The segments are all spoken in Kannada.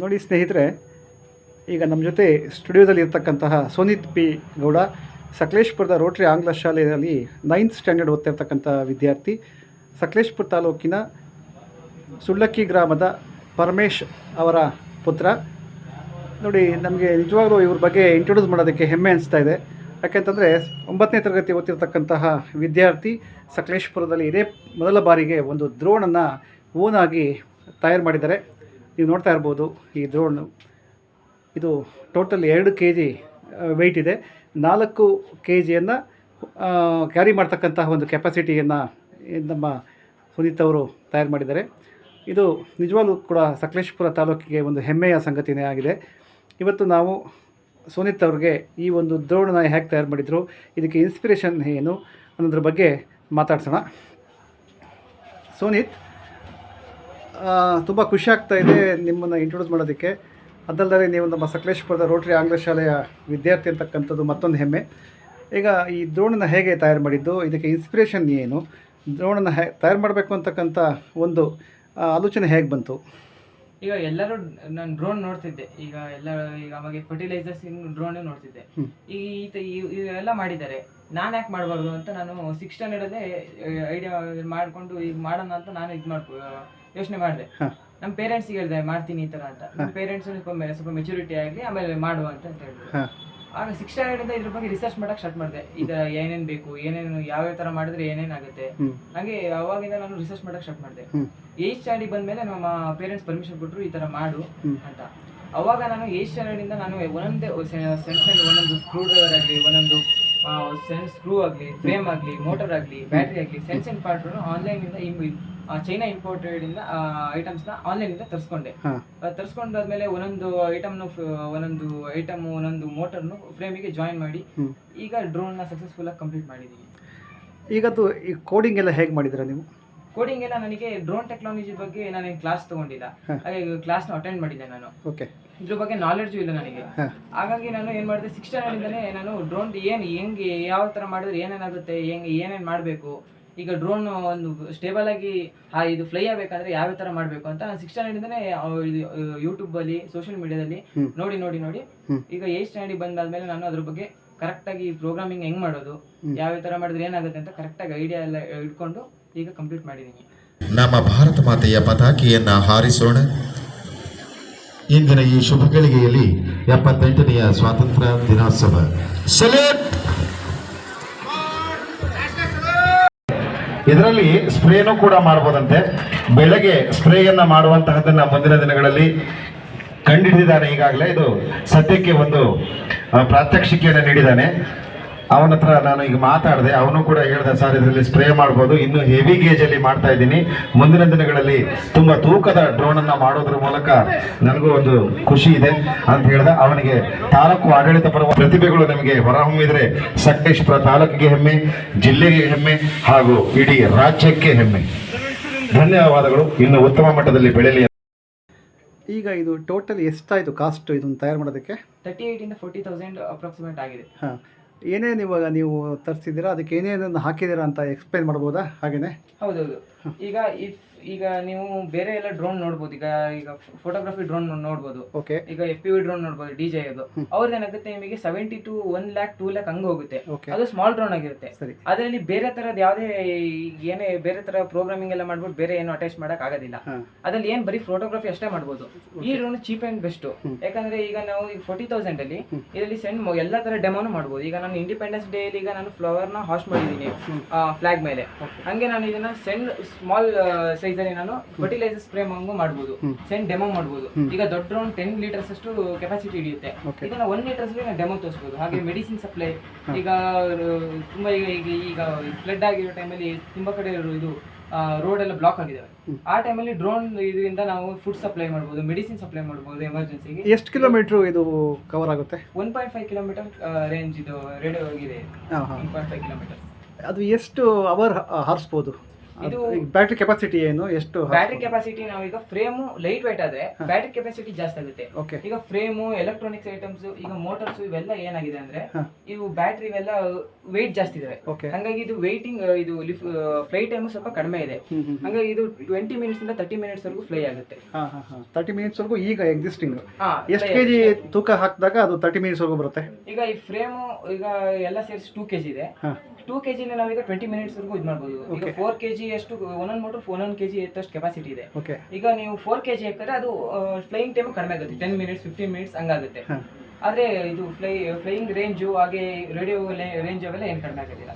ನೋಡಿ ಸ್ನೇಹಿತರೆ, ಈಗ ನಮ್ಮ ಜೊತೆ ಸ್ಟುಡಿಯೋದಲ್ಲಿ ಇರ್ತಕ್ಕಂತಹ ಸೋನಿತ್ ಪಿ ಗೌಡ, ಸಕಲೇಶ್ಪುರದ ರೋಟ್ರಿ ಆಂಗ್ಲ ಶಾಲೆಯಲ್ಲಿ ನೈನ್ತ್ ಸ್ಟ್ಯಾಂಡರ್ಡ್ ಓದ್ತಿರ್ತಕ್ಕಂಥ ವಿದ್ಯಾರ್ಥಿ, ಸಕಲೇಶ್ಪುರ ತಾಲೂಕಿನ ಸುಳ್ಳಕ್ಕಿ ಗ್ರಾಮದ ಪರಮೇಶ್ ಅವರ ಪುತ್ರ. ನೋಡಿ, ನಮಗೆ ನಿಜವಾಗ್ಲೂ ಇವ್ರ ಬಗ್ಗೆ ಇಂಟ್ರೊಡ್ಯೂಸ್ ಮಾಡೋದಕ್ಕೆ ಹೆಮ್ಮೆ ಅನಿಸ್ತಾ ಇದೆ. ಯಾಕೆಂತಂದರೆ ಒಂಬತ್ತನೇ ತರಗತಿ ಓದ್ತಿರ್ತಕ್ಕಂತಹ ವಿದ್ಯಾರ್ಥಿ ಸಕಲೇಶ್ಪುರದಲ್ಲಿ ಇದೇ ಮೊದಲ ಬಾರಿಗೆ ಒಂದು ದ್ರೋಣನ್ನು ಓನಾಗಿ ತಯಾರು ಮಾಡಿದ್ದಾರೆ. ನೀವು ನೋಡ್ತಾ ಇರ್ಬೋದು ಈ ದ್ರೋಣ ಇದು ಟೋಟಲ್ ಎರಡು ಕೆ ಜಿ ವೆಯ್ಟ್ ಇದೆ. ನಾಲ್ಕು ಕೆ ಜಿಯನ್ನು ಕ್ಯಾರಿ ಮಾಡ್ತಕ್ಕಂತಹ ಒಂದು ಕೆಪಾಸಿಟಿಯನ್ನು ನಮ್ಮ ಸುನೀತ್ ಅವರು ತಯಾರು ಮಾಡಿದ್ದಾರೆ. ಇದು ನಿಜವಾಗ್ಲೂ ಕೂಡ ಸಕಲೇಶಪುರ ತಾಲೂಕಿಗೆ ಒಂದು ಹೆಮ್ಮೆಯ ಸಂಗತಿನೇ ಆಗಿದೆ. ಇವತ್ತು ನಾವು ಸುನೀತ್ ಅವ್ರಿಗೆ ಈ ಒಂದು ದ್ರೋಣನ ಹೇಗೆ ತಯಾರು ಮಾಡಿದರು, ಇದಕ್ಕೆ ಇನ್ಸ್ಪಿರೇಷನ್ ಏನು ಅನ್ನೋದ್ರ ಬಗ್ಗೆ ಮಾತಾಡ್ಸೋಣ. ಸೋನಿತ್ ತುಂಬ ಖುಷಿ ಆಗ್ತಾ ಇದೆ ನಿಮ್ಮನ್ನು ಇಂಟ್ರೊಡ್ಯೂಸ್ ಮಾಡೋದಕ್ಕೆ. ಅದಲ್ಲದೆ ನೀವು ನಮ್ಮ ಸಕಲೇಶ್ಪುರದ ರೋಟರಿ ಆಂಗ್ಲ ಶಾಲೆಯ ವಿದ್ಯಾರ್ಥಿ ಅಂತಕ್ಕಂಥದ್ದು ಮತ್ತೊಂದು ಹೆಮ್ಮೆ. ಈಗ ಈ ದ್ರೋಣನ ಹೇಗೆ ತಯಾರು ಮಾಡಿದ್ದು ಇದಕ್ಕೆ ಇನ್ಸ್ಪಿರೇಷನ್ ಏನು? ದ್ರೋಣನ ಹೇ ತಯಾರು ಮಾಡಬೇಕು ಅಂತಕ್ಕಂಥ ಒಂದು ಆಲೋಚನೆ ಹೇಗೆ ಬಂತು? ಈಗ ಎಲ್ಲರೂ ನಾನು ಡ್ರೋನ್ ನೋಡ್ತಿದ್ದೆ. ಈಗ ಎಲ್ಲ ಈಗ ಅವಾಗ ಫರ್ಟಿಲೈಸರ್ಸ್ ಡ್ರೋನ್ ನೋಡ್ತಿದ್ದೆ. ಈಗ ಇವೆಲ್ಲ ಮಾಡಿದ್ದಾರೆ. ನಾನು ಯಾಕೆ ಮಾಡಬಾರ್ದು ಅಂತ ನಾನು ಸಿಕ್ಸ್ ಸ್ಟ್ಯಾಂಡರ್ಡಲ್ಲೇ ಐಡಿಯಾ ಮಾಡಿಕೊಂಡು ಈಗ ಮಾಡೋಣ ಅಂತ ನಾನು ಇದು ಮಾಡ್ಕೊ ಯೋಚನೆ ಮಾಡಿದೆ. ನಮ್ಮ ಪೇರೆಂಟ್ಸ್ ಹೇಳಿದೆ ಮಾಡ್ತೀನಿ ಈ ತರ ಅಂತ. ಪೇರೆಂಟ್ಸ್ ಸ್ವಲ್ಪ ಸ್ವಲ್ಪ ಮೆಚುರಿಟಿ ಆಗಲಿ ಆಮೇಲೆ ಮಾಡುವ ಅಂತ ಹೇಳಿದ್ರು ಆಗ ಸಿಕ್ಸ್ ಸ್ಟ್ಯಾಂಡರ್ಡ್ ಇದ್ರ ಬಗ್ಗೆ ರಿಸರ್ಚ್ ಮಾಡಕ್ ಸ್ಟಾರ್ಟ್ ಮಾಡಿದೆ. ಈ ಥರ ಏನೇನು ಬೇಕು ಏನೇನು ಯಾವ ತರ ಮಾಡಿದ್ರೆ ಏನೇನಾಗುತ್ತೆ ಆಗುತ್ತೆ. ಹಾಗೆ ಅವಾಗಿಂದ ನಾನು ರಿಸರ್ಚ್ ಮಾಡಕ್ ಸ್ಟಾರ್ಟ್ ಮಾಡಿದೆ. ಏಜ್ ಬಂದ ಬಂದ್ಮೇಲೆ ನಮ್ಮ ಪೇರೆಂಟ್ಸ್ ಪರ್ಮಿಷನ್ ಕೊಟ್ಟರು ಈ ತರ ಮಾಡು ಅಂತ. ಅವಾಗ ನಾನು ಏಜ್ ಸ್ಟ್ಯಾಂಡರ್ಡಿಂದ ನಾನು ಒಂದೊಂದೇ ಒಂದೊಂದು ಸ್ಕ್ರೂ ಡ್ರೈವರ್ ಆಗಲಿ ಒಂದೊಂದು ಸ್ಕ್ರೂ ಆಗಲಿ ಫ್ರೇಮ್ ಆಗಲಿ ಮೋಟರ್ ಆಗಲಿ ಬ್ಯಾಟ್ರಿ ಆಗಲಿ ಸೆನ್ಸ್ ಅಂಡ್ ಪಾರ್ಟ್ ಆನ್ಲೈನಿಂದ ಚೈನಾ ಇಂಪೋರ್ಟೆಡ್ ಇಂದ ಐಟಮ್ಸ್ನ ಆನ್ಲೈನಿಂದ ತರಿಸ್ಕೊಂಡೆ. ಹಾಂ. ತರಿಸ್ಕೊಂಡಾದ್ಮೇಲೆ ಒಂದೊಂದು ಐಟಮ್ನು ಒಂದೊಂದು ಐಟಮ್ ಒಂದೊಂದು ಮೋಟರ್ನು ಫ್ರೇಮಿಗೆ ಜಾಯಿನ್ ಮಾಡಿ ಈಗ ಡ್ರೋನ್ನ ಸಕ್ಸಸ್ಫುಲ್ ಆಗಿ ಕಂಪ್ಲೀಟ್ ಮಾಡಿದ್ದೀನಿ ಈಗದು ಈ ಕೋಡಿಂಗ್ ಎಲ್ಲ ಹೇಗೆ ಮಾಡಿದ್ದೀರಾ ನೀವು? ಕೋಡಿಂಗ್ ಎಲ್ಲ ನನಗೆ ಡ್ರೋನ್ ಟೆಕ್ನಾಲಜಿ ಬಗ್ಗೆ ನಾನು ಕ್ಲಾಸ್ ತಗೊಂಡಿಲ್ಲ. ಹಾಗೆ ಕ್ಲಾಸ್ ಅಟೆಂಡ್ ಮಾಡಿದ್ದೆ ನಾನು. ಓಕೆ ಇದ್ರ ಬಗ್ಗೆ ನಾಲೆಡ್ಜು ಇಲ್ಲ ನನಗೆ. ಹಾಗಾಗಿ ನಾನು ಏನು ಮಾಡಿದೆ ಸಿಕ್ಸ್ ಸ್ಟ್ಯಾಂಡರ್ಡಿಂದಲೇ ನಾನು ಡ್ರೋನ್ ಏನು ಹೆಂಗೆ ಯಾವ ಥರ ಮಾಡಿದ್ರೆ ಏನೇನಾಗುತ್ತೆ ಹೆಂಗೆ ಏನೇನು ಮಾಡಬೇಕು ಈಗ ಡ್ರೋನ್ ಒಂದು ಸ್ಟೇಬಲ್ ಆಗಿ ಇದು ಫ್ಲೈ ಆಗಬೇಕಂದ್ರೆ ಯಾವ ಥರ ಮಾಡಬೇಕು ಅಂತ ನಾನು ಸಿಕ್ಸ್ ಸ್ಟ್ಯಾಂಡರ್ಡಿಂದಲೇ ಯೂಟ್ಯೂಬಲ್ಲಿ ಸೋಷಿಯಲ್ ಮೀಡಿಯಾದಲ್ಲಿ ನೋಡಿ ನೋಡಿ ನೋಡಿ. ಈಗ ಏಜ್ ಸ್ಟ್ಯಾಂಡರ್ಡ್ ಬಂದಾದ್ಮೇಲೆ ನಾನು ಅದ್ರ ಬಗ್ಗೆ ಕರೆಕ್ಟಾಗಿ ಪ್ರೋಗ್ರಾಮಿಂಗ್ ಹೆಂಗ್ ಮಾಡೋದು. ಯಾವ ಥರ ಮಾಡಿದ್ರೆ ಏನಾಗುತ್ತೆ ಅಂತ ಕರೆಕ್ಟಾಗಿ ಐಡಿಯಾ ಎಲ್ಲ ಇಟ್ಕೊಂಡು ಈಗ ಕಂಪ್ಲೀಟ್ ಮಾಡಿದ್ದೀನಿ ನಮ್ಮ ಭಾರತ ಮಾತೆಯ ಪತಾಕೆಯನ್ನ ಹಾರಿಸೋಣ. ಇಂದಿನ ಈ ಶುಭ ಗಳಿಗೆಯಲ್ಲಿ ಎಪ್ಪತ್ತೆಂಟನೆಯ ಸ್ವಾತಂತ್ರ್ಯ ದಿನೋತ್ಸವ. ಇದರಲ್ಲಿ ಸ್ಪ್ರೇನು ಕೂಡ ಮಾಡಬಹುದಂತೆ ಬೆಳಗ್ಗೆ ಸ್ಪ್ರೇಯನ್ನ ಮಾಡುವಂತಹದನ್ನ ಮುಂದಿನ ದಿನಗಳಲ್ಲಿ ಕಂಡುಹಿಡಿದಿದ್ದಾನೆ ಈಗಾಗಲೇ. ಇದು ಸದ್ಯಕ್ಕೆ ಒಂದು ಪ್ರಾತ್ಯಕ್ಷಿಕೆಯನ್ನು ನೀಡಿದ್ದಾನೆ. ಅವನ ಹತ್ರ ನಾನು ಈಗ ಮಾತಾಡಿದೆ ಅವನು ಕೂಡ ಹೇಳ್ದ ಸರ್ ಇದರಲ್ಲಿ ಸ್ಪ್ರೇ ಮಾಡ್ಬೋದು. ಇನ್ನು ಹೆವಿ ಗೇಜ್ ಅಲ್ಲಿ ಮಾಡ್ತಾ ಇದ್ದೀನಿ. ಮುಂದಿನ ದಿನಗಳಲ್ಲಿ ತುಂಬಾ ತೂಕದ ಡ್ರೋನ್ ಅನ್ನ ಮಾಡೋದ್ರ ಮೂಲಕ ನನಗೂ ಒಂದು ಖುಷಿ ಇದೆ ಅಂತ ಹೇಳ್ದ. ಅವನಿಗೆ ತಾಲೂಕು ಆಡಳಿತ ಪರ ಪ್ರತಿಭೆಗಳು ನಮಗೆ ಹೊರಹೊಮ್ಮಿದ್ರೆ ಸಕಲೇಶ್ಪುರ ತಾಲೂಕಿಗೆ ಹೆಮ್ಮೆ ಜಿಲ್ಲೆಗೆ ಹೆಮ್ಮೆ ಹಾಗೂ ಇಡೀ ರಾಜ್ಯಕ್ಕೆ ಹೆಮ್ಮೆ. ಧನ್ಯವಾದಗಳು. ಇನ್ನು ಉತ್ತಮ ಮಟ್ಟದಲ್ಲಿ ಬೆಳೆಯಲಿ ಈಗ ಇದು ಟೋಟಲ್ ಎಷ್ಟಾಯಿತು ಕಾಸ್ಟ್ ಇದನ್ನು ತಯಾರು ಮಾಡೋದಕ್ಕೆ? ತರ್ಟಿ ಏಯ್ಟಿಂದ ಫೋರ್ಟಿ ತೌಸಂಡ್ ಅಪ್ರಾಕ್ಸಿಮೇಟ್ ಆಗಿದೆ. ಹಾಂ. ಏನೇನು ಇವಾಗ ನೀವು ತರಿಸಿದ್ದೀರಾ ಅದಕ್ಕೆ ಏನೇನನ್ನು ಹಾಕಿದ್ದೀರಾ ಅಂತ ಎಕ್ಸ್ಪ್ಲೈನ್ ಮಾಡ್ಬೋದಾ? ಹಾಗೆಯೇ ಹೌದೌದು. ಈಗ ಇಫ್ ಈಗ ನೀವು ಬೇರೆ ಎಲ್ಲ ಡ್ರೋನ್ ನೋಡ್ಬೋದು. ಈಗ ಈಗ ಫೋಟೋಗ್ರಫಿ ಡ್ರೋನ್ ನೋಡ್ಬೋದು. ಓಕೆ ಈಗ ಎಫ್ ಪಿ ವಿ ಡ್ರೋನ್ ನೋಡ್ಬೋದು ಡಿ ಜೆ ಅದು. ಅವ್ರದ್ದು ಏನಾಗುತ್ತೆ ನಿಮಗೆ seventy to one lakh two lakh ಹಂಗೆ ಹೋಗುತ್ತೆ. ಅದು ಸ್ಮಾಲ್ ಡ್ರೋನ್ ಆಗಿರುತ್ತೆ. ಅದರಲ್ಲಿ ಬೇರೆ ತರದ್ ಯಾವುದೇ ಏನೇ ಬೇರೆ ತರ ಪ್ರೋಗ್ರಾಮಿಂಗ್ ಎಲ್ಲ ಮಾಡ್ಬಿಟ್ಟು ಬೇರೆ ಏನು ಅಟ್ಯಾಚ್ ಮಾಡಕ್ ಆಗೋದಿಲ್ಲ. ಅದ್ರಲ್ಲಿ ಏನ್ ಬರೀ ಫೋಟೋಗ್ರಫಿ ಅಷ್ಟೇ ಮಾಡ್ಬೋದು. ಈ ಡ್ರೋನ್ ಚೀಪ್ ಅಂಡ್ ಬೆಸ್ಟ್ ಯಾಕಂದ್ರೆ ಈಗ ನಾವು ಈಗ ಫೋರ್ಟಿ ತೌಸಂಡ್ ಅಲ್ಲಿ ಇದರಲ್ಲಿ ಸೆಂಡ್ ಎಲ್ಲ ತರ ಡೆಮೋನು ಮಾಡ್ಬೋದು. ಈಗ ನಾನು ಇಂಡಿಪೆಂಡೆನ್ಸ್ ಡೇ ಈಗ ನಾನು ಫ್ಲವರ್ನ ಹಾಸ್ಟ್ ಮಾಡಿದ್ದೀನಿ ಫ್ಲಾಗ್ ಮೇಲೆ. ಹಂಗೆ ನಾನು ಇದನ್ನ ಸೆಂಡ್ ಸ್ಮಾಲ್ ಸೈಜ್ ಅಲ್ಲಿ ನಾನು ಫರ್ಟಿಲೈಸರ್ ಸ್ಪ್ರೇ ಹಂಗೂ ಮಾಡಬಹುದು ಸೆಂಡ್ ಡೆಮೋ ಮಾಡಬಹುದು ಈಗ ದೊಡ್ಡ ಡ್ರೋನ್ ಟೆನ್ ಲೀಟರ್ಸ್ ಅಷ್ಟು ಕೆಪಾಸಿಟಿ ಹಿಡಿಯುತ್ತೆ. ಇದನ್ನ ಒನ್ ಲೀಟರ್ಸ್ ಡೆಮೋ ತೋರಿಸಬಹುದು ಹಾಗೆ ಮೆಡಿಸಿನ್ ಸಪ್ಲೈ ಈಗ ತುಂಬಾ ಈಗ ಈಗ ಈಗ ಫ್ಲಡ್ ಆಗಿರೋ ಟೈಮಲ್ಲಿ ತುಂಬಾ ಕಡೆ ಇದು ರೋಡ್ ಎಲ್ಲ ಬ್ಲಾಕ್ ಆಗಿದಾವೆ. ಆ ಟೈಮಲ್ಲಿ ಡ್ರೋನ್ ಇದರಿಂದ ನಾವು ಫುಡ್ ಸಪ್ಲೈ ಮಾಡಬಹುದು ಮೆಡಿಸಿನ್ ಸಪ್ಲೈ ಮಾಡಬಹುದು ಎಮರ್ಜೆನ್ಸಿಗೆ ಎಷ್ಟು ಕಿಲೋಮೀಟರ್ ಇದು ಕವರ್ ಆಗುತ್ತೆ? One point five kilometre range ಇದು ರೇಡಿಯೋ ಆಗಿದೆ. ಒನ್ ಪಾಯಿಂಟ್ ಫೈವ್ ಕಿಲೋಮೀಟರ್ ಅದು ಎಷ್ಟು ಅವರ್ ಹಾರಿಸ್ಬೋದು? ಇದು ಬ್ಯಾಟ್ರಿ ಕೆಪಾಸಿಟಿ ಏನು? ಎಷ್ಟು ಬ್ಯಾಟ್ರಿ ಕೆಪಾಸಿಟಿ ನಾವೀಗ ಫ್ರೇಮು ಲೈಟ್ ವೈಟ್ ಆದ್ರೆ ಬ್ಯಾಟ್ರಿ ಕೆಪಾಸಿಟಿ ಜಾಸ್ತಿ ಆಗುತ್ತೆ. ಓಕೆ ಈಗ ಫ್ರೇಮು ಎಲೆಕ್ಟ್ರಾನಿಕ್ಸ್ ಐಟಮ್ಸ್ ಈಗ ಮೋಟರ್ಸ್ ಇವೆಲ್ಲ ಏನಾಗಿದೆ ಅಂದ್ರೆ. ಇವು ಬ್ಯಾಟ್ರಿ ಇವೆಲ್ಲ ವೆಯ್ಟ್ ಜಾಸ್ತಿ ಇದೆ ಹಂಗಾಗಿ ಇದು ವೆಯ್ಟಿಂಗ್ ಇದು ಫ್ಲೈ ಟೈಮ್ ಸ್ವಲ್ಪ ಕಡಿಮೆ ಇದೆ. ಹಂಗಾಗಿ ಇದು ಟ್ವೆಂಟಿ ಮಿನಿಟ್ಸ್ ಇಂದ ತರ್ಟಿ ಮಿನಿಟ್ಸ್ ವರೆಗೂ ಫ್ಲೈ ಆಗುತ್ತೆ. ತರ್ಟಿ ಮಿನಿಟ್ಸ್ ವರೆಗೂ ಈಗ ಎಕ್ಸಿಸ್ಟಿಂಗ್ ಎಷ್ಟು ಕೆಜಿ ತೂಕ ಹಾಕಿದಾಗ ಅದು ತರ್ಟಿ ಮಿನಿಟ್ಸ್ವರೆಗೂ ಬರುತ್ತೆ? ಈಗ ಈ ಫ್ರೇಮು ಈಗ ಎಲ್ಲ ಸೇರಿಸಿ ಟೂ ಕೆಜಿ ಇದೆ. ಹಾಂ ಕೆ ಜಿ ನಾವೀಗ ಟ್ವೆಂಟಿ ಮಿನಿಟ್ಸ್ ವರೆಗೂ ಇದು ಮಾಡ್ಬೋದು. ಈಗ ಫೋರ್ ಕೆಜಿ ಅಷ್ಟು ಒಂದೊಂದು ಮೋಟರ್ ಒಂದೊಂದು ಕೆಜಿ ಎತ್ತಷ್ಟು ಕೆಪಾಸಿಟಿ ಇದೆ. ಈಗ ನೀವು ಫೋರ್ ಕೆಜಿ ಹಾಕಿದ್ರೆ ಅದು ಫ್ಲೈಯಿಂಗ್ ಟೈಮ್ ಕಡಿಮೆ ಆಗುತ್ತೆ. ಟೆನ್ ಮಿನಿಟ್ಸ್ ಫಿಫ್ಟೀನ್ ಮಿನಿಟ್ಸ್ ಹಂಗಾಗುತ್ತೆ. ಆದರೆ ಆದ್ರೆ ಇದು ಫ್ಲೈ ಫ್ಲೈಯಿಂಗ್ ರೇಂಜು ಹಾಗೆ ರೇಡಿಯೋ ರೇಂಜ್ ಅವೆಲ್ಲ ಏನು ಕಡಿಮೆ ಆಗೋದಿಲ್ಲ.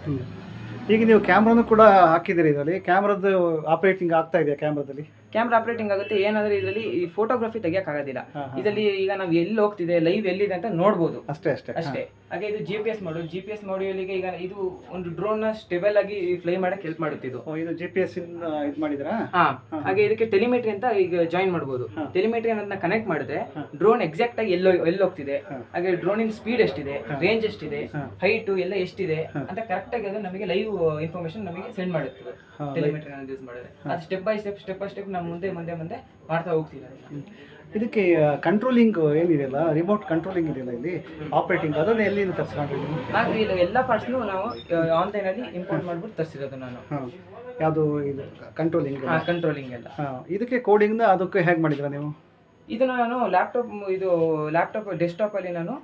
ಈಗ ನೀವು ಕ್ಯಾಮ್ರಾನು ಕೂಡ ಹಾಕಿದ್ದೀರಿ ಇದರಲ್ಲಿ. ಕ್ಯಾಮ್ರಾದ ಆಪರೇಟಿಂಗ್ ಆಗ್ತಾ ಇದೆಯಾ ಕ್ಯಾಮ್ರಾದಲ್ಲಿ ಕ್ಯಾಮ್ರಾ ಆಪರೇಟಿಂಗ್ ಆಗುತ್ತೆ ಏನಾದ್ರೂ ಇದರಲ್ಲಿ ಈ ಫೋಟೋಗ್ರಫಿ ತೆಗಿಯಕ್ಕಾಗೋದಿಲ್ಲ. ಇದರಲ್ಲಿ ಈಗ ನಾವು ಎಲ್ಲಿ ಹೋಗ್ತಿದೆ ಲೈವ್ ಎಲ್ಲಿದೆ ಅಂತ ನೋಡ್ಬೋದು. ಅಷ್ಟೇ ಅಷ್ಟೇ. ಅಷ್ಟೇ. ಹಾಗೆ ಇದು G P S module G P S ಮಾಡ್ಯೂಲಿಗೆ ಈಗ ಇದು ಒಂದು ಡ್ರೋನ್ನ ಸ್ಟೇಬಲ್ ಆಗಿ ಫ್ಲೈ ಮಾಡಕ್ ಹೆಲ್ಪ್ ಮಾಡುತ್ತೆ ಇದು. ಇದು ಜಿ ಪಿ ಎಸ್ ಇದು ಮಾಡಿದ್ರ? ಹಾ. ಹಾಗೆ ಇದಕ್ಕೆ ಟೆಲಿಮೆಟ್ರಿ ಅಂತ ಈಗ ಜಾಯಿನ್ ಮಾಡಬಹುದು ಟೆಲಿಮೆಟ್ರಿ ಅನ್ನೋದನ್ನ ಕನೆಕ್ಟ್ ಮಾಡಿದ್ರೆ ಡ್ರೋನ್ ಎಕ್ಸಾಕ್ಟ್ ಆಗಿ ಎಲ್ಲೋ ಎಲ್ಲಿ ಹೋಗ್ತಿದೆ. ಹಾಗೆ ಡ್ರೋನಿನ ಸ್ಪೀಡ್ ಎಷ್ಟಿದೆ ರೇಂಜ್ ಎಷ್ಟಿದೆ ಹೈಟ್ ಎಲ್ಲ ಎಷ್ಟಿದೆ ಅಂತ ಕರೆಕ್ಟ್ ಆಗಿ ಅದು ನಮಗೆ ಲೈವ್ ಇನ್ಫಾರ್ಮೇಶನ್ ನಮಗೆ ಸೆಂಡ್ ಮಾಡುತ್ತೆ. ಟೆಲಿಮೆಟ್ರಿ ಯೂಸ್ ಮಾಡಿದ್ರೆ. ಅದು step by step step by step ನಾವು ಮುಂದೆ ಮುಂದೆ ಮುಂದೆ ಮಾಡ್ತಾ ಹೋಗ್ತೀವಿ. ಇದಕ್ಕೆ ಕಂಟ್ರೋಲಿಂಗ್ ಏನಿದೆಯಲ್ಲ? ರಿಮೋಟ್ ಕಂಟ್ರೋಲಿಂಗ್ ಇದೆಯಲ್ಲ ಇಲ್ಲಿ? ಆಪರೇಟಿಂಗ್ ಅದನ್ನು ಎಲ್ಲಿಂದ ತರಿಸ್ಕೊಂಡಿದ್ದೀನಿ ನಾನು ಇಲ್ಲ ಎಲ್ಲ ಪಾರ್ಟ್ಸ್ನು ನಾವು ಆನ್ಲೈನಲ್ಲಿ ಇಂಪೋರ್ಟ್ ಮಾಡ್ಬಿಟ್ಟು ತರಿಸಿರೋದು ನಾನು. ಯಾವುದು ಇದು? ಕಂಟ್ರೋಲಿಂಗ್ ಕಂಟ್ರೋಲಿಂಗ್ ಎಲ್ಲ. ಇದಕ್ಕೆ ಕೋಡಿಂಗ್ನ ಅದಕ್ಕೆ ಹೇಗೆ ಮಾಡಿದ್ರ ನೀವು? ಇದನ್ನ ನಾನು ಲ್ಯಾಪ್ಟಾಪ್ ಇದು ಲ್ಯಾಪ್ಟಾಪ್ ಡೆಸ್ಕ್ಟಾಪ್ ಅಲ್ಲಿ ನಾನು.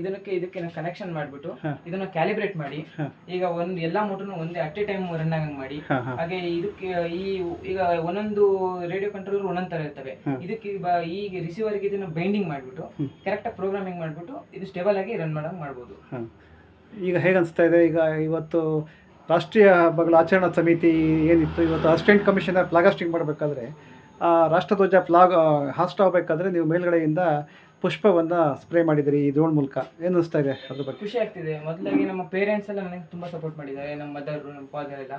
ಇದಕ್ಕೆ ಇದಕ್ಕೆ ಕನೆಕ್ಷನ್ ಮಾಡ್ಬಿಟ್ಟು. ಇದನ್ನ ಕ್ಯಾಲಿಬ್ರೇಟ್ ಮಾಡಿ. ಈಗ ಒಂದ್ ಎಲ್ಲಾ ಮೋಟರ್ನು ಒಂದೇ ಅಟ್ ಎ ಟೈಮ್ ರನ್ ಆಗಂಗ್ ಮಾಡಿ. ಹಾಗೆ ಇದಕ್ಕೆ ಈ ಈಗ ಒಂದೊಂದು ರೇಡಿಯೋ ಕಂಟ್ರೋಲರ್ ಒಂದೊಂದ್ ತರ ಇರ್ತವೆ. ಇದಕ್ಕೆ ಈ ರಿಸೀವರ್ಗೆ ಇದನ್ನ ಬೈಂಡಿಂಗ್ ಮಾಡ್ಬಿಟ್ಟು ಕರೆಕ್ಟ್ ಆಗಿ ಪ್ರೋಗ್ರಾಮಿಂಗ್ ಮಾಡ್ಬಿಟ್ಟು ಇದು ಸ್ಟೇಬಲ್ ಆಗಿ ರನ್ ಮಾಡಂಗ್ ಮಾಡ್ಬೋದು. ಈಗ ಹೇಗೆ ಅನಿಸ್ತಾ ಇದೆ? ಈಗ ಇವತ್ತು ರಾಷ್ಟ್ರೀಯ ಹಬ್ಬಗಳ ಆಚರಣಾ ಸಮಿತಿ ಏನಿತ್ತು? ಇವತ್ತು ಅಸಿಸ್ಟೆಂಟ್ ಕಮಿಷನರ್ ಫ್ಲಾಗಾಸ್ಟಿಂಗ್ ಮಾಡಬೇಕಾದ್ರೆ ರಾಷ್ಟ್ರಧ್ವಜ ಫ್ಲಾಗ್ ಹಾಸ್ಟ್ ಆಗಬೇಕಾದ್ರೆ ನೀವು ಮೇಲ್ಗಡೆಯಿಂದ ಪುಷ್ಪವನ್ನು ಸ್ಪ್ರೇ ಮಾಡಿದಿರಿ ಈ ಡ್ರೋನ್ ಮೂಲಕ. ಏನು ಅನಿಸ್ತಾ ಇದೆ ಅದ್ರ ಬಗ್ಗೆ? ಖುಷಿ ಆಗ್ತಿದೆ. ಮೊದಲಾಗಿ ನಮ್ಮ ಪೇರೆಂಟ್ಸ್ ಎಲ್ಲ ನನಗೆ ತುಂಬಾ ಸಪೋರ್ಟ್ ಮಾಡಿದ್ದಾರೆ. ನಮ್ಮ ಮದರ್ ನಮ್ಮ ಫಾದರ್ ಎಲ್ಲ.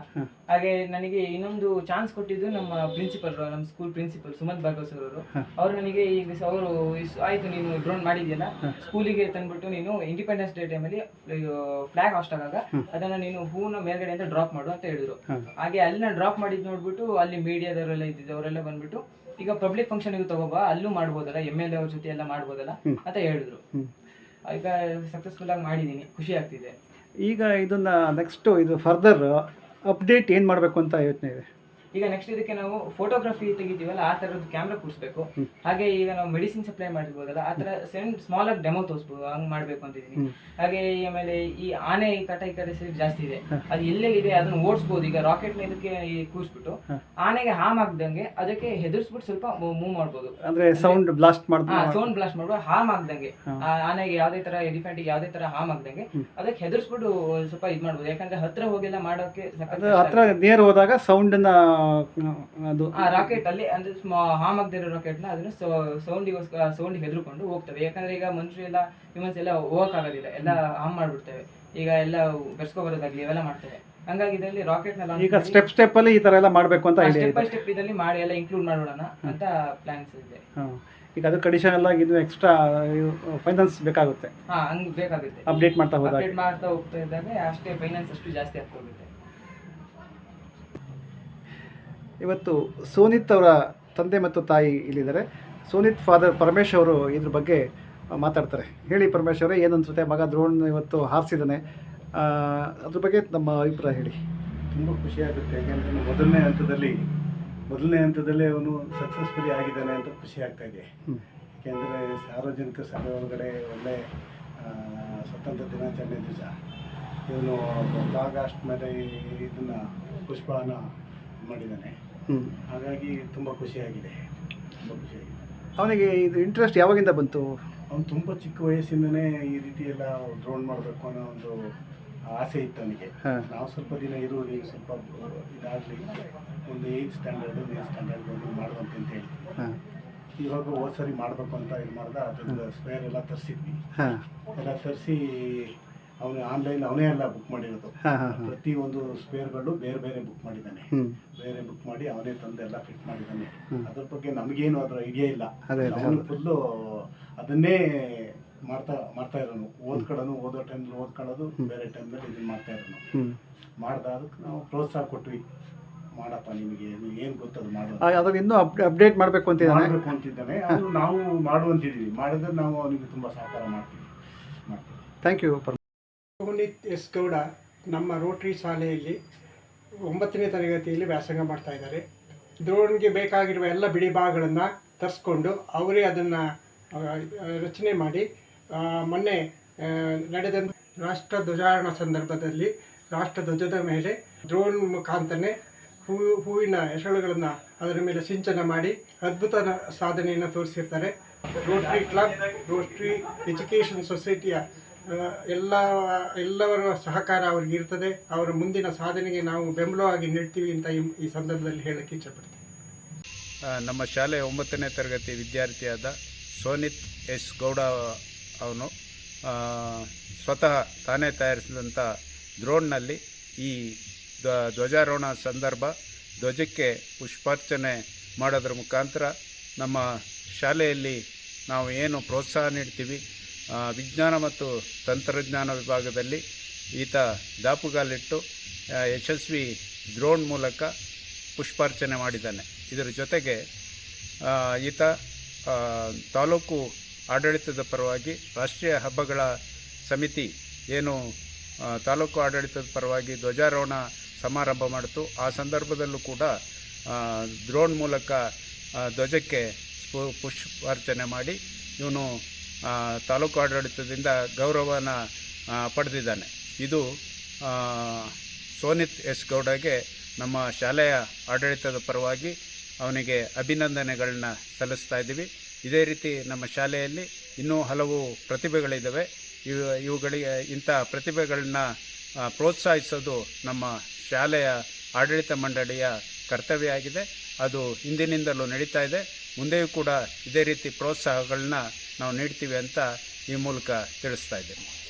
ಹಾಗೆ ನನಗೆ ಇನ್ನೊಂದು ಚಾನ್ಸ್ ಕೊಟ್ಟಿದ್ದು ನಮ್ಮ ಪ್ರಿನ್ಸಿಪಲ್ ನಮ್ಮ ಸ್ಕೂಲ್ ಪ್ರಿನ್ಸಿಪಲ್ ಸುಮಂತ್ ಭಾಗವತ್ ಅವರು. ಅವರು ನನಗೆ ಈಗ ಅವರು ಆಯ್ತು ನೀನು ಡ್ರೋನ್ ಮಾಡಿದ್ಯಲ್ಲ? ಸ್ಕೂಲಿಗೆ ತಂದ್ಬಿಟ್ಟು ನೀನು ಇಂಡಿಪೆಂಡೆನ್ಸ್ ಡೇ ಟೈಮಲ್ಲಿ ಫ್ಲಾಗ್ ಹಾಸ್ಟ್ ಆಗಾಗ ಅದನ್ನ ನೀನು ಹೂನ ಮೇಲ್ಗಡೆಯಿಂದ ಡ್ರಾಪ್ ಮಾಡು ಅಂತ ಹೇಳಿದ್ರು. ಹಾಗೆ ಅಲ್ಲಿ ನಾನು ಡ್ರಾಪ್ ಮಾಡಿದ್ ನೋಡ್ಬಿಟ್ಟು ಅಲ್ಲಿ ಮೀಡಿಯಾದವರೆಲ್ಲ ಇದ್ದಿದ್ದು ಅವರೆಲ್ಲ ಬಂದ್ಬಿಟ್ಟು ಈಗ ಪಬ್ಲಿಕ್ ಫಂಕ್ಷನ್ಗೆ ತಗೋಬಾ ಅಲ್ಲೂ ಮಾಡ್ಬೋದಲ್ಲ ಎಂ ಎಲ್ ಎ ಅವ್ರ ಜೊತೆ ಎಲ್ಲ ಮಾಡ್ಬೋದಲ್ಲ ಅಂತ ಹೇಳಿದ್ರು. ಈಗ ಸಕ್ಸಸ್ಫುಲ್ ಆಗಿ ಮಾಡಿದ್ದೀನಿ ಖುಷಿ ಆಗ್ತಿದೆ. ಈಗ ಇದನ್ನು ನೆಕ್ಸ್ಟು ಇದು ಫರ್ದರ್ ಅಪ್ಡೇಟ್ ಏನು ಮಾಡಬೇಕು ಅಂತ ಯೋಚನೆ ಇದೆ? ಈಗ ನೆಕ್ಸ್ಟ್ ಇದಕ್ಕೆ ನಾವು ಫೋಟೋಗ್ರಫಿ ತೆಗಿತೀವಲ್ಲ ಆ ತರದ ಕ್ಯಾಮ್ರಾ ಕೂರಿಸ್ಬೇಕು. ಹಾಗೆ ಈಗ ನಾವು ಮೆಡಿಸಿನ್ ಸಪ್ಲೈ ಮಾಡಿರ್ಬೋದಲ್ಲ ಆ ತರ ಸೆಂಡ್ ಸ್ಮಾಲ್ ಆಗಿ ಡೆಮೋ ತೋರಿಸ್ಬೋದು ಹಂಗ್ ಮಾಡ್ಬೇಕು ಅಂತಿದ್ದೀನಿ ಹಾಗೆ ಆಮೇಲೆ ಈ ಆನೆ ಈ ಕಟ ಈ ಕಡೆ ಸೈಡ್ ಜಾಸ್ತಿ ಇದೆ. ಅದು ಎಲ್ಲೆಲ್ಲಿದೆ ಅದನ್ನ ಓಡಿಸ್ಬೋದು ಈಗ ರಾಕೆಟ್ ಇದಕ್ಕೆ ಈ ಕೂರಿಸ್ಬಿಟ್ಟು. ಆನೆಗೆ ಹಾಮ್ ಆಗ್ದಂಗೆ ಅದಕ್ಕೆ ಹೆದರ್ಸ್ಬಿಟ್ಟು ಸ್ವಲ್ಪ ಮೂವ್ ಮಾಡ್ಬೋದು. ಅಂದ್ರೆ ಸೌಂಡ್ ಬ್ಲಾಸ್ಟ್ ಮಾಡ್ಬೋದು ಸೌಂಡ್ ಬ್ಲಾಸ್ಟ್ ಮಾಡ್ಬೋದು ಹಾಮ್ ಆಗ್ದಂಗೆ. ಆ ಆನೆಗೆ ಯಾವ್ದೇ ತರ ಎಲಿಫೆಂಟ್ ಯಾವ್ದೇ ತರ ಹಾಮ್ ಆಗ್ದಂಗೆ ಅದಕ್ಕೆ ಹೆದರ್ಸ್ಬಿಟ್ಟು ಸ್ವಲ್ಪ ಇದ್ ಮಾಡ್ಬೋದು. ಯಾಕಂದ್ರೆ ಹತ್ರ ಹೋಗೆಲ್ಲ ಮಾಡೋಕೆ ಹತ್ರ ನೇರ್ ಹೋದಾಗ ಸೌಂಡನ್ನು ಅದು ಆ ರಾಕೆಟ್ ಅಲ್ಲಿ ಅಂದ್ರೆ ಹಾಮ್ ಆಗದಿರೋ ರಾಕೆಟ್ನ ಅದನ್ನ ಸೌಂಡಿಗೋಸ್ಕರ ಸೌಂಡ್ ಹೆದರ್ಕೊಂಡು ಹೋಗ್ತವೆ. ಯಾಕಂದ್ರೆ ಈಗ ಮನುಷ್ಯರೆಲ್ಲ ಹ್ಯೂಮನ್ಸ್ ಎಲ್ಲ ಹೋಗಕ್ ಆಗೋದಿಲ್ಲ. ಎಲ್ಲ ಹಾಮ್ ಮಾಡ್ಬಿಡ್ತೇವೆ. ಈಗ ಎಲ್ಲ ಬೆರ್ಸ್ಕೊ ಬರೋದಾಗ್ಲಿ ಇವೆಲ್ಲ ಮಾಡ್ತೇವೆ. ಹಂಗಾಗಿ ಇದರಲ್ಲಿ ರಾಕೆಟ್ನ ಈಗ ಸ್ಟೆಪ್ ಸ್ಟೆಪ್ ಅಲ್ಲಿ ಈ ತರ ಎಲ್ಲ ಮಾಡಬೇಕು ಅಂತ ಸ್ಟೆಪ್ ಬೈ ಸ್ಟೆಪ್ ಇದರಲ್ಲಿ ಮಾಡಿ ಎಲ್ಲ ಇನ್ಕ್ಲೂಡ್ ಮಾಡೋಣ ಅಂತ ಪ್ಲಾನ್ಸ್ ಇದೆ. ಈಗ ಅದು ಕಂಡೀಷನ್ ಆಗಿ ಇದು ಎಕ್ಸ್ಟ್ರಾ ಫೈನಾನ್ಸ್ ಬೇಕಾಗುತ್ತೆ. ಹಾ ಹಂಗ್ ಬೇಕಾಗುತ್ತೆ. ಅಪ್ಡೇಟ್ ಮಾಡ್ತಾ ಹೋದಾಗ. ಅಪ್ಡೇಟ್ ಮಾಡ್ತಾ ಹೋಗ್ತಾ ಇದ್ದಾಗ ಅಷ್ಟೇ ಫೈನಾನ್ಸ್ ಅಷ್ಟು ಜಾಸ್ತಿ ಆಗ್ತಾ ಹೋಗುತ್ತೆ. ಇವತ್ತು ಸೋನಿತ್ ಅವರ ತಂದೆ ಮತ್ತು ತಾಯಿ ಇಲ್ಲಿದ್ದಾರೆ. ಸೋನಿತ್ ಫಾದರ್ ಪರಮೇಶ್ ಅವರು ಇದ್ರ ಬಗ್ಗೆ ಮಾತಾಡ್ತಾರೆ. ಹೇಳಿ ಪರಮೇಶ್ ಅವರೇ ಏನು ಅನ್ಸುತ್ತೆ ಮಗ ದ್ರೋಣ ಇವತ್ತು ಹಾರಿಸಿದ್ದಾನೆ. ಅದ್ರ ಬಗ್ಗೆ ನಮ್ಮ ಅಭಿಪ್ರಾಯ ಹೇಳಿ. ತುಂಬ ಖುಷಿಯಾಗುತ್ತೆ. ಯಾಕೆಂದರೆ ಮೊದಲನೇ ಹಂತದಲ್ಲಿ ಮೊದಲನೇ ಹಂತದಲ್ಲೇ ಅವನು ಸಕ್ಸಸ್ಫುಲಿ ಆಗಿದ್ದಾನೆ ಅಂತ ಖುಷಿ ಆಗ್ತಾ ಇದೆ. ಯಾಕೆಂದರೆ ಸಾರ್ವಜನಿಕ ಸಭೆ ಒಳಗಡೆ ಒಳ್ಳೆ ಸ್ವತಂತ್ರ ದಿನಾಚರಣೆ ದಿವಸ. ಇವನು ಆಗಸ್ಟ್ ಮೇಲೆ ಇದನ್ನು ಪುಷ್ಪನ ಮಾಡಿದ್ದಾನೆ. ಹಾಗಾಗಿ ತುಂಬ ಖುಷಿಯಾಗಿದೆ. ತುಂಬ ಖುಷಿಯಾಗಿದೆ. ಅವನಿಗೆ ಇದು ಇಂಟ್ರೆಸ್ಟ್ ಯಾವಾಗಿಂದ ಬಂತು? ಅವನು ತುಂಬ ಚಿಕ್ಕ ವಯಸ್ಸಿಂದನೇ ಈ ರೀತಿ ಎಲ್ಲ ಡ್ರೋನ್ ಮಾಡಬೇಕು ಅನ್ನೋ ಒಂದು ಆಸೆ ಇತ್ತು ಅವನಿಗೆ. ನಾವು ಸ್ವಲ್ಪ ದಿನ ಇರು ನೀವು ಸ್ವಲ್ಪ ಇದಾಗಲಿ ಒಂದು ಏಯ್ತ್ ಸ್ಟ್ಯಾಂಡರ್ಡ್ ನೈನ್ತ್ ಸ್ಟ್ಯಾಂಡರ್ಡ್ ಬಂದು ಮಾಡುವಂತ ಅಂತ ಹೇಳಿ ಹಾಂ. ಇವಾಗ ಹೋದ್ ಸರಿ ಮಾಡಬೇಕು ಅಂತ ಇದು ಮಾಡ್ದ ಅದ್ರದ್ದು ಸ್ಪೇರ್ ಎಲ್ಲ ತರಿಸಿದ್ವಿ. ಹಾಂ. ಎಲ್ಲ ತರಿಸಿ ಅವನು ಆನ್ಲೈನ್ ಅವನೇ ಎಲ್ಲ ಬುಕ್ ಮಾಡಿರೋದು. ಪ್ರತಿ ಒಂದು ಸ್ಪೇರ್ಗಳು ಬೇರೆ ಬೇರೆ ಬುಕ್ ಮಾಡಿದ್ದಾನೆ. ಬೇರೆ ಬುಕ್ ಮಾಡಿ ಅವನೇ ತಂದು ಎಲ್ಲ ಫಿಟ್ ಮಾಡಿದ್ದಾನೆ. ಅದ್ರ ಬಗ್ಗೆ ನಮಗೇನು ಅದರ ಐಡಿಯಾ ಇಲ್ಲ. ಅವನು ಫುಲ್ಲು ಅದನ್ನೇ ಮಾಡ್ತಾ ಮಾಡ್ತಾ ಇರೋನು. ಓದ್ಕೊಳ್ಳೋನು ಓದೋ ಟೈಮಲ್ಲಿ ಓದ್ಕೊಳ್ಳೋದು ಬೇರೆ ಟೈಮಲ್ಲಿ ಇದನ್ನ ಮಾಡ್ತಾ ಇರೋನು. ಮಾಡ್ದ ಅದಕ್ಕೆ ನಾವು ಪ್ರೋತ್ಸಾಹ ಕೊಟ್ವಿ. ಮಾಡಪ್ಪ ನಿಮಗೆ ನಿಮಗೆ ಏನು ಗೊತ್ತದು ಅದು ಮಾಡೋದು? ಅದನ್ನ ಇನ್ನೂ ಅಪ್ ಅಪ್ಡೇಟ್ ಮಾಡಬೇಕು ಅಂತ ಮಾಡಬೇಕು ಅಂತಿದ್ದಾನೆ. ಅದು ನಾವು ಮಾಡುವಂತಿದ್ದೀವಿ. ಮಾಡಿದ್ರೆ ನಾವು ಅವನಿಗೆ ತುಂಬ ಸಹಕಾರ ಮಾಡ್ತೀವಿ. ಮಾಡ್ತೀವಿ. Thank you Puneeth S Gowda ನಮ್ಮ ರೋಟ್ರಿ ಶಾಲೆಯಲ್ಲಿ ಒಂಬತ್ತನೇ ತರಗತಿಯಲ್ಲಿ ವ್ಯಾಸಂಗ ಮಾಡ್ತಾ ಇದ್ದಾರೆ. ದ್ರೋಣ್ಗೆ ಬೇಕಾಗಿರುವ ಎಲ್ಲ ಬಿಡಿ ಭಾಗಗಳನ್ನು ತರಿಸ್ಕೊಂಡು ಅವರೇ ಅದನ್ನು ರಚನೆ ಮಾಡಿ ಮೊನ್ನೆ ನಡೆದ ರಾಷ್ಟ್ರ ಧ್ವಜಾರೋಹಣ ಸಂದರ್ಭದಲ್ಲಿ ರಾಷ್ಟ್ರ ಧ್ವಜದ ಮೇಲೆ ದ್ರೋಣ್ ಮುಖಾಂತರನೇ ಹೂ, ಹೂವಿನ ಎಸಳುಗಳನ್ನು ಅದರ ಮೇಲೆ ಸಿಂಚನ ಮಾಡಿ ಅದ್ಭುತ ಸಾಧನೆಯನ್ನು ತೋರಿಸಿರ್ತಾರೆ. ರೋಟ್ರಿ ಕ್ಲಬ್, ರೋಟ್ರಿ ಎಜುಕೇಷನ್ ಸೊಸೈಟಿಯ ಎಲ್ಲ, ಎಲ್ಲವರ ಸಹಕಾರ ಅವ್ರಿಗೆ ಇರ್ತದೆ. ಅವರ ಮುಂದಿನ ಸಾಧನೆಗೆ ನಾವು ಬೆಂಬಲವಾಗಿ ನೀಡ್ತೀವಿ ಅಂತ ಈ- ಸಂದರ್ಭದಲ್ಲಿ ಹೇಳಕ್ಕೆ ಇಚ್ಛಪಡ್ತೀನಿ. ನಮ್ಮ ಶಾಲೆಯ ಒಂಬತ್ತನೇ ತರಗತಿ ವಿದ್ಯಾರ್ಥಿಯಾದ ಸೋನಿತ್ ಎಸ್ ಗೌಡ ಅವನು ಸ್ವತಃ ತಾನೇ ತಯಾರಿಸಿದಂಥ ದ್ರೋಣ್ನಲ್ಲಿ ಈ ಧ್ವಜಾರೋಹಣ ಸಂದರ್ಭ ಧ್ವಜಕ್ಕೆ ಪುಷ್ಪಾರ್ಚನೆ ಮಾಡೋದ್ರ ಮುಖಾಂತರ ನಮ್ಮ ಶಾಲೆಯಲ್ಲಿ ನಾವು ಏನು ಪ್ರೋತ್ಸಾಹ ನೀಡ್ತೀವಿ ವಿಜ್ಞಾನ ಮತ್ತು ತಂತ್ರಜ್ಞಾನ ವಿಭಾಗದಲ್ಲಿ ಈತ ದಾಪುಗಾಲಿಟ್ಟು ಯಶಸ್ವಿ ಡ್ರೋನ್ ಮೂಲಕ ಪುಷ್ಪಾರ್ಚನೆ ಮಾಡಿದ್ದಾನೆ. ಇದರ ಜೊತೆಗೆ ಈತ ತಾಲೂಕು ಆಡಳಿತದ ಪರವಾಗಿ ರಾಷ್ಟ್ರೀಯ ಹಬ್ಬಗಳ ಸಮಿತಿ ಏನು ತಾಲೂಕು ಆಡಳಿತದ ಪರವಾಗಿ ಧ್ವಜಾರೋಹಣ ಸಮಾರಂಭ ಮಾಡಿತು. ಆ ಸಂದರ್ಭದಲ್ಲೂ ಕೂಡ ಡ್ರೋನ್ ಮೂಲಕ ಧ್ವಜಕ್ಕೆ ಪುಷ್ಪಾರ್ಚನೆ ಮಾಡಿ ಇವನು ತಾಲೂಕು ಆಡಳಿತದಿಂದ ಗೌರವನ ಪಡೆದಿದ್ದಾನೆ. ಇದು ಸೋನಿತ್ ಎಸ್ ಗೌಡಗೆ ನಮ್ಮ ಶಾಲೆಯ ಆಡಳಿತದ ಪರವಾಗಿ ಅವನಿಗೆ ಅಭಿನಂದನೆಗಳನ್ನ ಸಲ್ಲಿಸ್ತಾ ಇದ್ದೀವಿ. ಇದೇ ರೀತಿ ನಮ್ಮ ಶಾಲೆಯಲ್ಲಿ ಇನ್ನೂ ಹಲವು ಪ್ರತಿಭೆಗಳಿದ್ದಾವೆ ಇವು, ಇವುಗಳಿಗೆ, ಇಂಥ ಪ್ರತಿಭೆಗಳನ್ನ ಪ್ರೋತ್ಸಾಹಿಸೋದು ನಮ್ಮ ಶಾಲೆಯ ಆಡಳಿತ ಮಂಡಳಿಯ ಕರ್ತವ್ಯ ಆಗಿದೆ. ಅದು ಹಿಂದಿನಿಂದಲೂ ನಡೀತಾ ಇದೆ. ಮುಂದೆಯೂ ಕೂಡ ಇದೇ ರೀತಿ ಪ್ರೋತ್ಸಾಹಗಳನ್ನ ನಾವು ನೀಡ್ತೀವಿ ಅಂತ ಈ ಮೂಲಕ ತಿಳಿಸ್ತಾ ಇದ್ದೇನೆ.